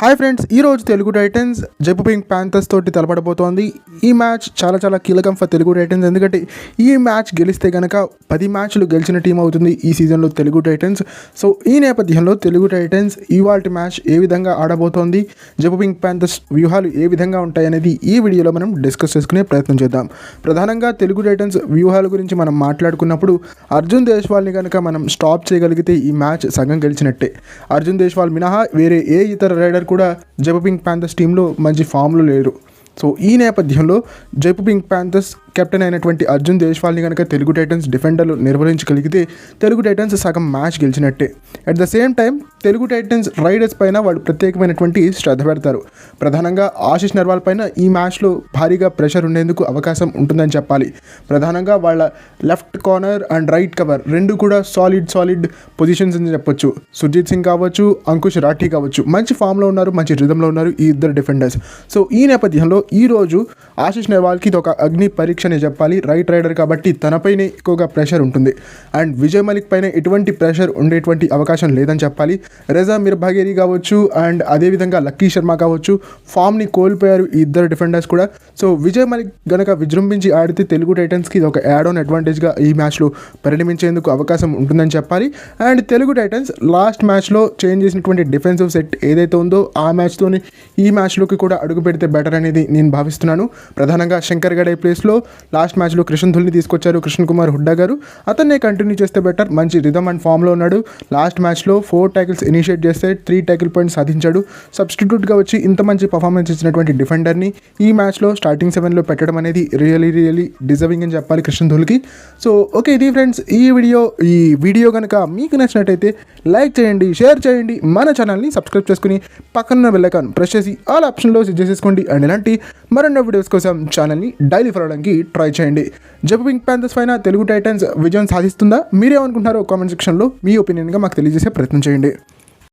Hi friends ఈ రోజు Telugu Titans Jaipur Pink Panthers తోటి తలపడబోతోంది. ఈ మ్యాచ్ చాలా చాలా కీలకం ఫర్ తెలుగు టైటన్స్ ఎందుకంటే ఈ మ్యాచ్ గెలిస్తే కనుక పది మ్యాచ్లు గెలిచిన టీం అవుతుంది ఈ సీజన్లో తెలుగు టైటన్స్ సో ఈ నేపథ్యంలో తెలుగు టైటన్స్ ఇవాల్టి మ్యాచ్ ఏ విధంగా ఆడబోతోంది జైపూర్ పింక్ ప్యాంథర్స్ వ్యూహాలు ఏ విధంగా ఉంటాయనేది ఈ వీడియోలో మనం డిస్కస్ చేసుకునే ప్రయత్నం చేద్దాం. ప్రధానంగా తెలుగు టైటన్స్ వ్యూహాల గురించి మనం మాట్లాడుకున్నప్పుడు అర్జున్ దేశ్వాల్ని కనుక మనం స్టాప్ చేయగలిగితే ఈ మ్యాచ్ సగం గెలిచినట్టే. అర్జున్ దేశ్వాల్ మినహా వేరే ఏ ఇతర రైడర్ కూడా జబపింగ్ ప్యాంథర్స్ టీంలో మంచి ఫామ్లో లేరు. సో ఈ నేపథ్యంలో జైపు పింక్ ప్యాంథర్స్ కెప్టెన్ అయినటువంటి అర్జున్ దేశ్వాల్ని కనుక తెలుగు టైటన్స్ డిఫెండర్లు నిర్వహించగలిగితే తెలుగు టైటన్స్ సగం match గెలిచినట్టే. At the same time Telugu Titans raiders పైన వాళ్ళు ప్రత్యేకమైనటువంటి శ్రద్ధ పెడతారు. ప్రధానంగా ఆశిష్ నర్వాల్ పైన ఈ మ్యాచ్లో భారీగా ప్రెషర్ ఉండేందుకు అవకాశం ఉంటుందని చెప్పాలి. ప్రధానంగా వాళ్ళ left corner and right cover రెండు కూడా సాలిడ్ సాలిడ్ పొజిషన్స్ అని చెప్పొచ్చు. సుజిత్ సింగ్ కావచ్చు అంకుష్ రాఠీ కావచ్చు. మంచి ఫామ్లో ఉన్నారు మంచి రిధంలో ఉన్నారు ఈ ఇద్దరు డిఫెండర్స్ సో ఈ నేపథ్యంలో ఈ రోజు ఆశిష్ నెహ్వాల్కి ఇది ఒక అగ్ని పరీక్షనే చెప్పాలి. రైట్ రైడర్ కాబట్టి తనపైనే ఎక్కువగా ప్రెషర్ ఉంటుంది. అండ్ విజయ్ మలిక్ పైన ఎటువంటి ప్రెషర్ ఉండేటువంటి అవకాశం లేదని చెప్పాలి. రెజా మిర్ భాగేరి కావచ్చు అండ్ అదేవిధంగా లక్కీ శర్మ కావచ్చు ఫామ్ని కోల్పోయారు ఈ ఇద్దరు డిఫెండర్స్ కూడా. సో విజయ్ మలిక్ గనక విజృంభించి ఆడితే తెలుగు టైటన్స్కి ఇది ఒక యాడ్ ఆన్ అడ్వాంటేజ్గా ఈ మ్యాచ్లో పరిణమించేందుకు అవకాశం ఉంటుందని చెప్పాలి. అండ్ తెలుగు టైటన్స్ లాస్ట్ మ్యాచ్లో చేంజ్ చేసినటువంటి డిఫెన్సివ్ సెట్ ఏదైతే ఉందో ఆ మ్యాచ్తోని ఈ మ్యాచ్లోకి కూడా అడుగు పెడితే బెటర్ అనేది నేను భావిస్తున్నాను. ప్రధానంగా శంకర్ గడే ప్లేస్లో లాస్ట్ మ్యాచ్లో కృష్ణ ధుల్ని తీసుకొచ్చారు కృష్ణ కుమార్ హుడ్డా గారు. అతన్నే కంటిన్యూ చేస్తే బెటర్. మంచి రిధమ్ అండ్ ఫామ్లో ఉన్నాడు. లాస్ట్ మ్యాచ్లో ఫోర్ ట్యాకిల్స్ ఇనిషియేట్ చేస్తే త్రీ ట్యాకిల్ పాయింట్స్ సాధించాడు. సబ్స్టిట్యూట్గా వచ్చి ఇంత మంచి పర్ఫార్మెన్స్ ఇచ్చినటువంటి డిఫెండర్ని ఈ మ్యాచ్లో స్టార్టింగ్ సెవెన్లో పెట్టడం అనేది రియలీ రియలీ డిజర్వింగ్ అని చెప్పాలి కృష్ణ ధుల్కి సో ఓకే ఇది ఫ్రెండ్స్ ఈ వీడియో ఈ వీడియో కనుక మీకు నచ్చినట్టయితే లైక్ చేయండి షేర్ చేయండి. మన ఛానల్ని సబ్స్క్రైబ్ చేసుకుని పక్కన బెల్లైకాన్ ప్రెస్ చేసి ఆల్ ఆప్షన్లో సెట్ చేసేసుకోండి. అండ్ ఇలాంటి మరెన్నో వీడియోస్ కోసం ఛానల్ని డైలీ ఫాలో ట్రై చేయండి. జబ్బు పింక్ ప్యాంథర్స్ పైన తెలుగు టైటన్స్ విజయం సాధిస్తుందా? మీరేమనుకుంటున్నారో కామెంట్ సెక్షన్లో మీ ఒపీనియన్గా మాకు తెలియజేసే ప్రయత్నం చేయండి.